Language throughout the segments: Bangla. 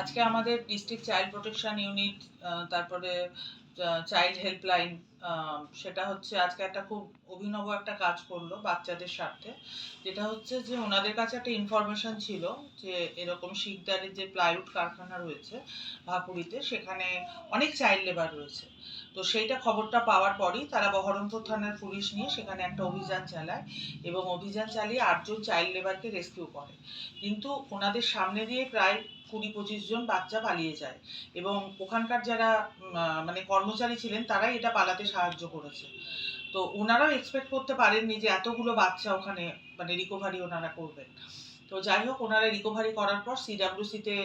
আজকে আমাদের ডিস্ট্রিক্ট চাইল্ড প্রোটেকশন ইউনিট তারপরে চাইল্ড হেল্পলাইন সেটা হচ্ছে আজকে একটা খুব অভিনব একটা কাজ করল বাচ্চাদের স্বার্থে। যেটা হচ্ছে যে ওনাদের কাছে একটা ইনফরমেশন ছিল যে এরকম শিকদারের যে প্লাইউড কারখানা রয়েছে ভাকুড়িতে সেখানে অনেক চাইল্ড লেবার রয়েছে। তো সেইটা খবরটা পাওয়ার পরই তারা বহরমপুর থানার পুলিশ নিয়ে সেখানে একটা অভিযান চালায় এবং অভিযান চালিয়ে আটজন চাইল্ড লেবারকে রেস্কিউ করে। কিন্তু ওনাদের সামনে দিয়ে প্রায় কুড়ি পঁচিশ জন বাচ্চা পালিয়ে যায়। এবং ওখানকার যারা মানে কর্মচারী ছিলেন, তারাই এটা পালাতে সাহায্য করেছে। তো ওনারাও এক্সপেক্ট করতে পারেননি যে এতগুলো বাচ্চা ওখানে মানে রিকভারি ওনারা করবেন। তো যাই হোক, ওনারা রিকভারি করার পর সিডাব্লিউসিতে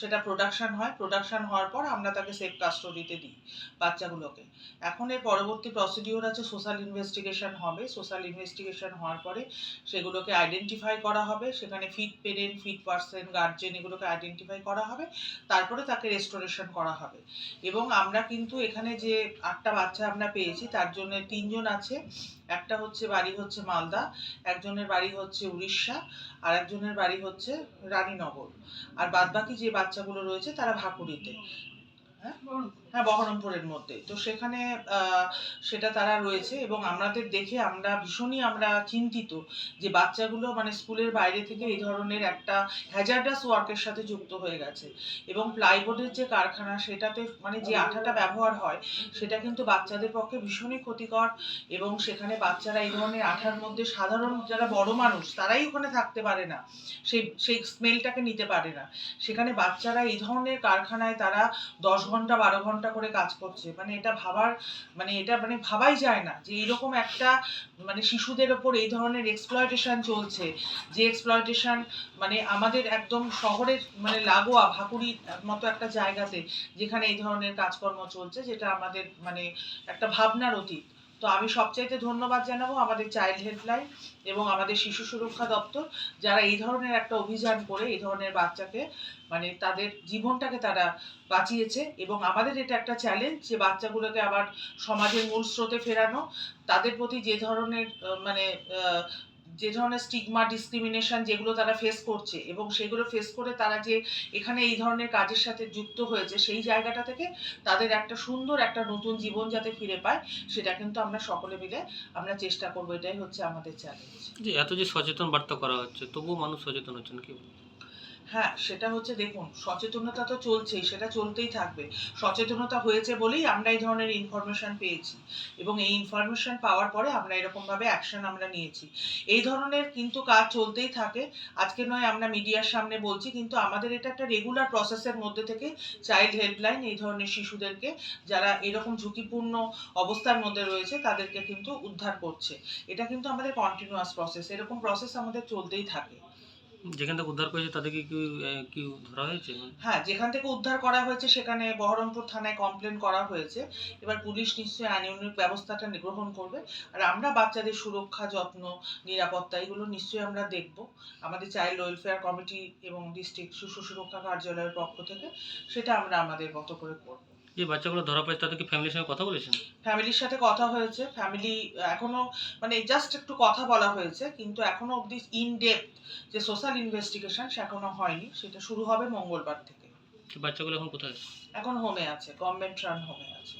সেটা প্রোডাকশন হয়। প্রোডাকশন হওয়ার পর আমরা তাকে সেফ কাস্টডিতে দিই বাচ্চাগুলোকে। এখন এর পরবর্তী প্রসিডিওর আছে সোশ্যাল ইনভেস্টিগেশন হবে। সোশ্যাল ইনভেস্টিগেশন হওয়ার পরে সেগুলোকে আইডেন্টিফাই করা হবে। সেখানে fit parent fit person guardian এগুলোকে আইডেন্টিফাই করা হবে। তারপরে তাকে রেস্টোরেশন করা হবে। এবং আমরা কিন্তু এখানে যে আটটা বাচ্চা আমরা পেয়েছি, তার জন্য তিনজন আছে। একটা হচ্ছে বাড়ি হচ্ছে মালদা, একজনের বাড়ি হচ্ছে উড়িষ্যা আর একজনের বাড়ি হচ্ছে রানীনগর। আর বাদবাকি যে বাচ্চাগুলো রয়েছে তারা ভাকুড়িতে হ্যাঁ? হ্যাঁ বহরমপুরের মধ্যে। তো সেখানে সেটা তারা রয়েছে এবং আমাদের দেখে আমরা ভীষণই আমরা চিন্তিত যে বাচ্চাগুলো মানে স্কুলের বাইরে থেকে এই ধরনের একটা হ্যাজার্ডাস ওয়ার্কের সাথে যুক্ত হয়ে গেছে। এবং প্লাইবোর্ডের যে কারখানা, সেটাতে মানে যে আঠাটা ব্যবহার হয়, সেটা কিন্তু বাচ্চাদের পক্ষে ভীষণই ক্ষতিকর এবং সেখানে বাচ্চারা এই ধরনের আঠার মধ্যে সাধারণ যারা বড় মানুষ, তারাই ওখানে থাকতে পারে না। সেই সেই স্মেলটাকে নিতে পারে না। সেখানে বাচ্চারা এই ধরনের কারখানায় তারা দশ ঘণ্টা, বারো ঘণ্টা করে কাজ করছে। মানে এটা ভাবার মানে এটা মানে ভাবাই যায় না যে এরকম একটা মানে শিশুদের ওপর এই ধরনের এক্সপ্লয়টেশন চলছে, যে এক্সপ্লয়টেশন মানে আমাদের একদম শহরের মানে লাগোয়া ভাকুরির মতো একটা জায়গাতে যেখানে এই ধরনের কাজকর্ম চলছে, যেটা আমাদের মানে একটা ভাবনার অতীত। তো আমি সবচাইতে ধন্যবাদ জানাব আমাদের চাইল্ড হেল্পলাইন এবং আমাদের শিশু সুরক্ষা দপ্তর, যারা এই ধরনের একটা অভিযান করে, এই ধরনের বাচ্চাকে মানে তাদের জীবনটাকে তারা বাঁচিয়েছে এবং আমাদের এটা একটা চ্যালেঞ্জ যে বাচ্চাগুলোকে আবার সমাজের মূল স্রোতে ফেরানো, তাদের প্রতি যে ধরনের মানে যে ধরনের স্টিগমা ডিসক্রিমিনেশন যেগুলো তারা ফেস করছে এবং সেগুলো ফেস করে তারা যে এখানে এই ধরনের কাজের সাথে যুক্ত হয়েছে, সেই জায়গাটা থেকে তাদের একটা সুন্দর একটা নতুন জীবন যাতে ফিরে পায়, সেটা কিন্তু আমরা সকলে মিলে আমরা চেষ্টা করব এটাই হচ্ছে আমাদের চ্যালেঞ্জ এত যে সচেতন বার্তা করা হচ্ছে, তবুও মানুষ সচেতন হচ্ছেন কি? হ্যাঁ সেটা হচ্ছে দেখুন, সচেতনতা তো চলছেই, সেটা চলতেই থাকবে। সচেতনতা হয়েছে বলেই আমরা এই ধরনের ইনফরমেশন পেয়েছি এবং এই ইনফরমেশন পাওয়ার পরে আমরা এরকমভাবে অ্যাকশন আমরা নিয়েছি। এই ধরনের কিন্তু কাজ চলতেই থাকে। আজকে নয় আমরা মিডিয়ার সামনে বলছি, কিন্তু আমাদের এটা একটা রেগুলার প্রসেসের মধ্যে থেকে চাইল্ড হেল্পলাইন এই ধরনের শিশুদেরকে যারা এরকম ঝুঁকিপূর্ণ অবস্থার মধ্যে রয়েছে, তাদেরকে কিন্তু উদ্ধার করছে। এটা কিন্তু আমাদের কন্টিনিউয়াস প্রসেস এরকম প্রসেস আমাদের চলতেই থাকে। যেখান থেকে উদ্ধার করেছে তাদেরকে কি কি ধরা হয়েছে? হ্যাঁ যেখান থেকে উদ্ধার করা হয়েছে সেখানে বহরমপুর থানায় কমপ্লেন করা হয়েছে। এবার পুলিশ নিশ্চয়ই আইনানুগ ব্যবস্থাটা গ্রহণ করবে। আর আমরা বাচ্চাদের সুরক্ষা, যত্ন, নিরাপত্তা এগুলো নিশ্চয়ই আমরা দেখব। আমাদের চাইল্ড ওয়েলফেয়ার কমিটি এবং ডিস্ট্রিক্ট শিশু সুরক্ষা কার্যালয়ের পক্ষ থেকে সেটা আমরা আমাদের মতো করে করব। যে বাচ্চাগুলো ধরা পড়েছে তাদেরকে ফ্যামিলির সঙ্গে কথা বলেছেন? ফ্যামিলির সাথে কথা হয়েছে। ফ্যামিলি এখনও মানে জাস্ট একটু কথা বলা হয়েছে কিন্তু এখনও অবধি ইন ডেপথ যে সোশ্যাল ইনভেস্টিগেশন সে এখনও হয়নি। সেটা শুরু হবে মঙ্গলবার থেকে। বাচ্চাগুলো এখন কোথায় এখন হোমে আছে গভর্নমেন্ট রান হোমে আছে।